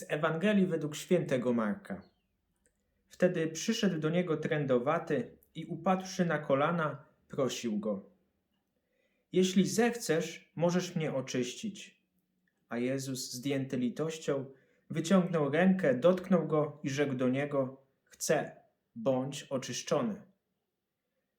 Z Ewangelii według świętego Marka. Wtedy przyszedł do niego trędowaty i upadłszy na kolana, prosił go: Jeśli zechcesz, możesz mnie oczyścić. A Jezus, zdjęty litością, wyciągnął rękę, dotknął go i rzekł do niego: Chcę, bądź oczyszczony.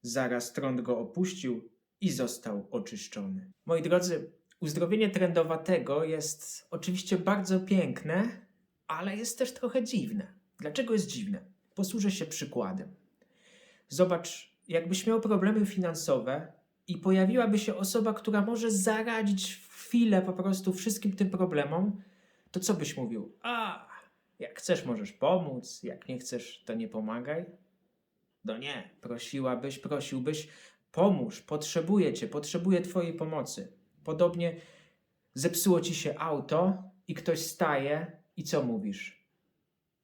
Zaraz trąd go opuścił i został oczyszczony. Moi drodzy, uzdrowienie trędowatego jest oczywiście bardzo piękne, ale jest też trochę dziwne. Dlaczego jest dziwne? Posłużę się przykładem. Zobacz, jakbyś miał problemy finansowe i pojawiłaby się osoba, która może zaradzić w chwilę po prostu wszystkim tym problemom, to co byś mówił? A, jak chcesz, możesz pomóc, jak nie chcesz, to nie pomagaj. No nie, prosiłabyś, prosiłbyś, pomóż, potrzebuję cię, potrzebuję twojej pomocy. Podobnie zepsuło ci się auto i ktoś staje i co mówisz?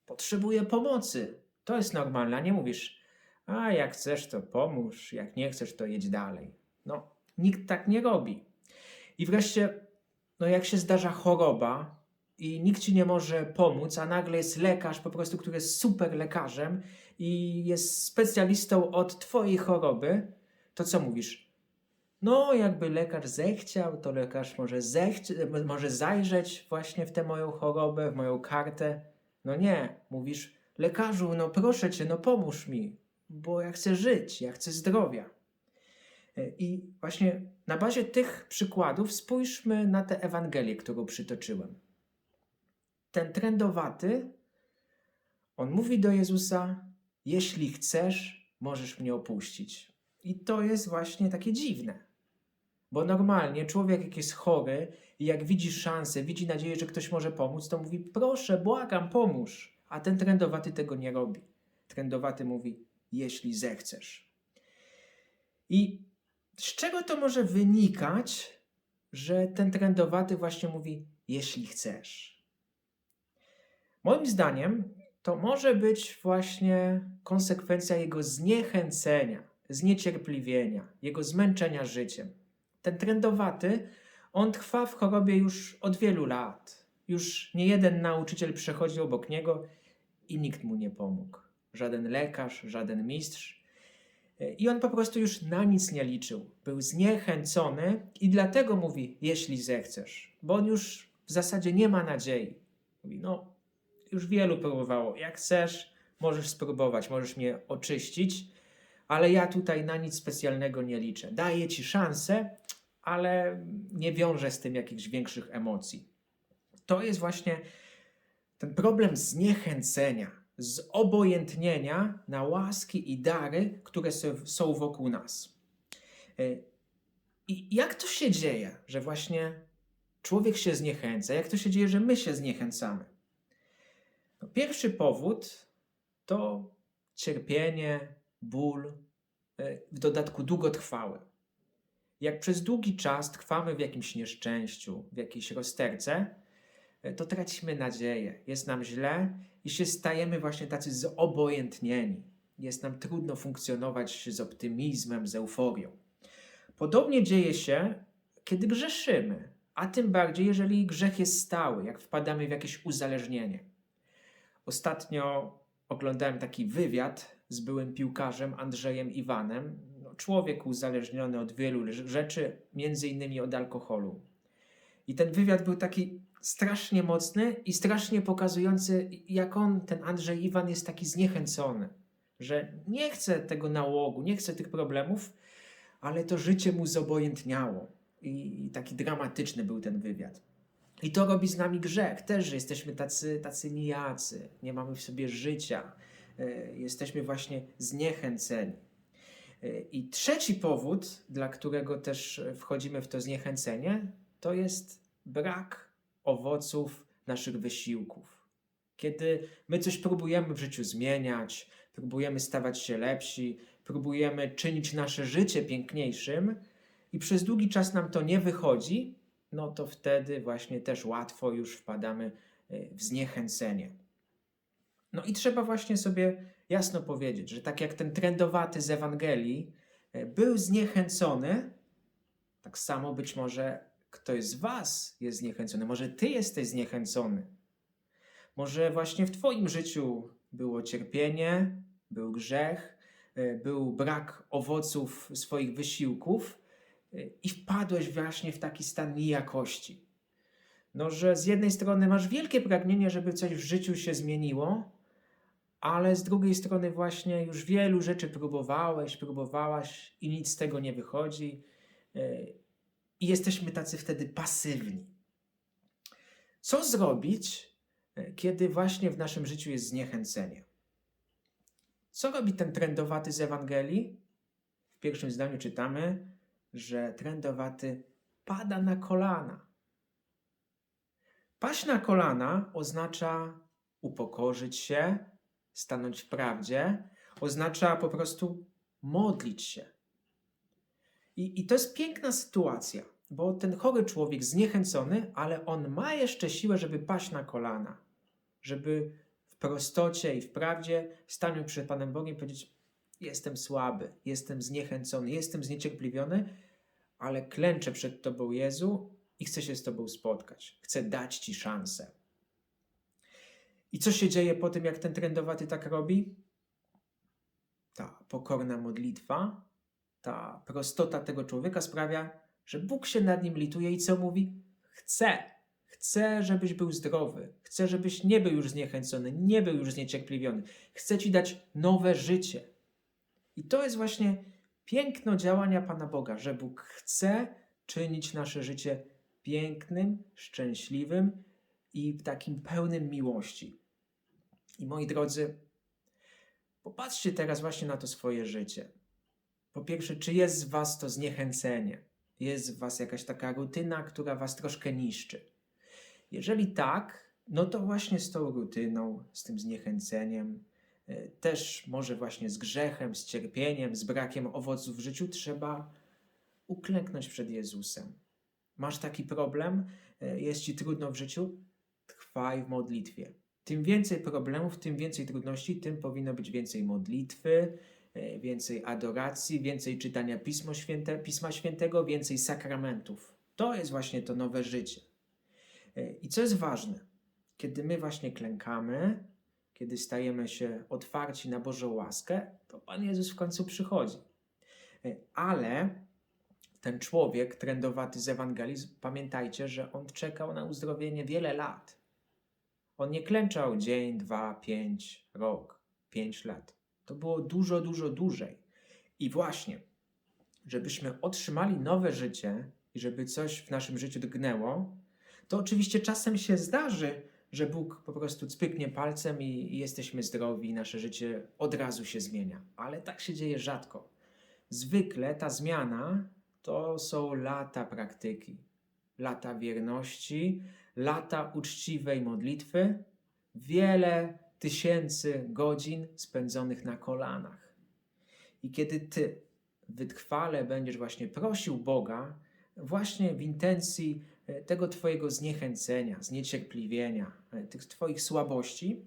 Potrzebuję pomocy. To jest normalne, nie mówisz, a jak chcesz, to pomóż, jak nie chcesz, to jedź dalej. No, nikt tak nie robi. I wreszcie, no jak się zdarza choroba i nikt ci nie może pomóc, a nagle jest lekarz po prostu, który jest super lekarzem i jest specjalistą od twojej choroby, to co mówisz? No, jakby lekarz zechciał, to lekarz może, zechci- może zajrzeć właśnie w tę moją chorobę, w moją kartę. No nie, mówisz, lekarzu, no proszę cię, no pomóż mi, bo ja chcę żyć, ja chcę zdrowia. E, I właśnie na bazie tych przykładów spójrzmy na tę Ewangelię, którą przytoczyłem. Ten trędowaty, on mówi do Jezusa: Jeśli chcesz, możesz mnie opuścić. I to jest właśnie takie dziwne. Bo normalnie człowiek, jak jest chory i jak widzi szansę, widzi nadzieję, że ktoś może pomóc, to mówi: Proszę, błagam, pomóż. A ten trędowaty tego nie robi. Trędowaty mówi: Jeśli zechcesz. I z czego to może wynikać, że ten trędowaty właśnie mówi: Jeśli chcesz? Moim zdaniem to może być właśnie konsekwencja jego zniechęcenia, zniecierpliwienia, jego zmęczenia życiem. Ten trędowaty, on trwa w chorobie już od wielu lat. Już nie jeden nauczyciel przechodził obok niego i nikt mu nie pomógł. Żaden lekarz, żaden mistrz. I on po prostu już na nic nie liczył. Był zniechęcony i dlatego mówi, jeśli zechcesz, bo on już w zasadzie nie ma nadziei. Mówi, no, już wielu próbowało. Jak chcesz, możesz spróbować, możesz mnie oczyścić, ale ja tutaj na nic specjalnego nie liczę. Daję ci szansę, ale nie wiążę z tym jakichś większych emocji. To jest właśnie ten problem zniechęcenia, zobojętnienia na łaski i dary, które są wokół nas. I jak to się dzieje, że właśnie człowiek się zniechęca? Jak to się dzieje, że my się zniechęcamy? No, pierwszy powód to cierpienie, ból, w dodatku długotrwały. Jak przez długi czas trwamy w jakimś nieszczęściu, w jakiejś rozterce, to tracimy nadzieję, jest nam źle i się stajemy właśnie tacy zobojętnieni. Jest nam trudno funkcjonować z optymizmem, z euforią. Podobnie dzieje się, kiedy grzeszymy, a tym bardziej, jeżeli grzech jest stały, jak wpadamy w jakieś uzależnienie. Ostatnio oglądałem taki wywiad z byłym piłkarzem Andrzejem Iwanem. Człowiek uzależniony od wielu rzeczy, między innymi od alkoholu. I ten wywiad był taki strasznie mocny i strasznie pokazujący, jak on, ten Andrzej Iwan, jest taki zniechęcony, że nie chce tego nałogu, nie chce tych problemów, ale to życie mu zobojętniało. I, taki dramatyczny był ten wywiad. I to robi z nami grzech też, że jesteśmy tacy, tacy nijacy, nie mamy w sobie życia, y, jesteśmy właśnie zniechęceni. Y, I trzeci powód, dla którego też wchodzimy w to zniechęcenie, to jest brak owoców naszych wysiłków. Kiedy my coś próbujemy w życiu zmieniać, próbujemy stawać się lepsi, próbujemy czynić nasze życie piękniejszym i przez długi czas nam to nie wychodzi, no to wtedy właśnie też łatwo już wpadamy y, w zniechęcenie. No i trzeba właśnie sobie jasno powiedzieć, że tak jak ten trendowaty z Ewangelii y, był zniechęcony, tak samo być może ktoś z Was jest zniechęcony, może Ty jesteś zniechęcony. Może właśnie w Twoim życiu było cierpienie, był grzech, e, był brak owoców swoich wysiłków e, i wpadłeś właśnie w taki stan nijakości. No, że z jednej strony masz wielkie pragnienie, żeby coś w życiu się zmieniło, ale z drugiej strony właśnie już wielu rzeczy próbowałeś, próbowałaś i nic z tego nie wychodzi. e, I jesteśmy tacy wtedy pasywni. Co zrobić, e, kiedy właśnie w naszym życiu jest zniechęcenie? Co robi ten trendowaty z Ewangelii? W pierwszym zdaniu czytamy, że trendowaty pada na kolana. Paść na kolana oznacza upokorzyć się, stanąć w prawdzie, oznacza po prostu modlić się. I, I to jest piękna sytuacja, bo ten chory człowiek zniechęcony, ale on ma jeszcze siłę, żeby paść na kolana, żeby w prostocie i w prawdzie stanąć przed Panem Bogiem i powiedzieć: Jestem słaby, jestem zniechęcony, jestem zniecierpliwiony, ale klęczę przed Tobą, Jezu, i chcę się z Tobą spotkać. Chcę dać Ci szansę. I co się dzieje po tym, jak ten trendowaty tak robi? Ta pokorna modlitwa, ta prostota tego człowieka sprawia, że Bóg się nad nim lituje i co mówi? Chcę, chcę, żebyś był zdrowy, chcę, żebyś nie był już zniechęcony, nie był już zniecierpliwiony. Chcę Ci dać nowe życie. I to jest właśnie piękno działania Pana Boga, że Bóg chce czynić nasze życie pięknym, szczęśliwym i takim pełnym miłości. I moi drodzy, popatrzcie teraz właśnie na to swoje życie. Po pierwsze, czy jest w Was to zniechęcenie? Jest w Was jakaś taka rutyna, która Was troszkę niszczy? Jeżeli tak, no to właśnie z tą rutyną, z tym zniechęceniem, e, też może właśnie z grzechem, z cierpieniem, z brakiem owoców w życiu trzeba uklęknąć przed Jezusem. Masz taki problem, e, jest ci trudno w życiu? Trwaj w modlitwie. Tym więcej problemów, tym więcej trudności, tym powinno być więcej modlitwy, e, więcej adoracji, więcej czytania Pismo Święte, Pisma Świętego, więcej sakramentów. To jest właśnie to nowe życie. E, I co jest ważne, kiedy my właśnie klękamy, kiedy stajemy się otwarci na Bożą łaskę, to Pan Jezus w końcu przychodzi. E, Ale ten człowiek trendowaty z Ewangelii, pamiętajcie, że on czekał na uzdrowienie wiele lat. On nie klęczał dzień, dwa, pięć, rok, pięć lat. To było dużo, dużo dłużej. I właśnie, żebyśmy otrzymali nowe życie i żeby coś w naszym życiu drgnęło, to oczywiście czasem się zdarzy, że Bóg po prostu cpyknie palcem i, i jesteśmy zdrowi, i nasze życie od razu się zmienia. Ale tak się dzieje rzadko. Zwykle ta zmiana to są lata praktyki, lata wierności, lata uczciwej modlitwy, wiele tysięcy godzin spędzonych na kolanach. I kiedy ty wytrwale będziesz właśnie prosił Boga, właśnie w intencji e, tego Twojego zniechęcenia, zniecierpliwienia, e, tych Twoich słabości,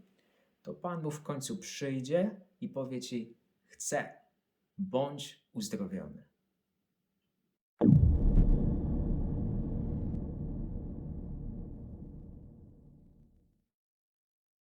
to Pan Bóg w końcu przyjdzie i powie Ci: Chcę, bądź uzdrowiony.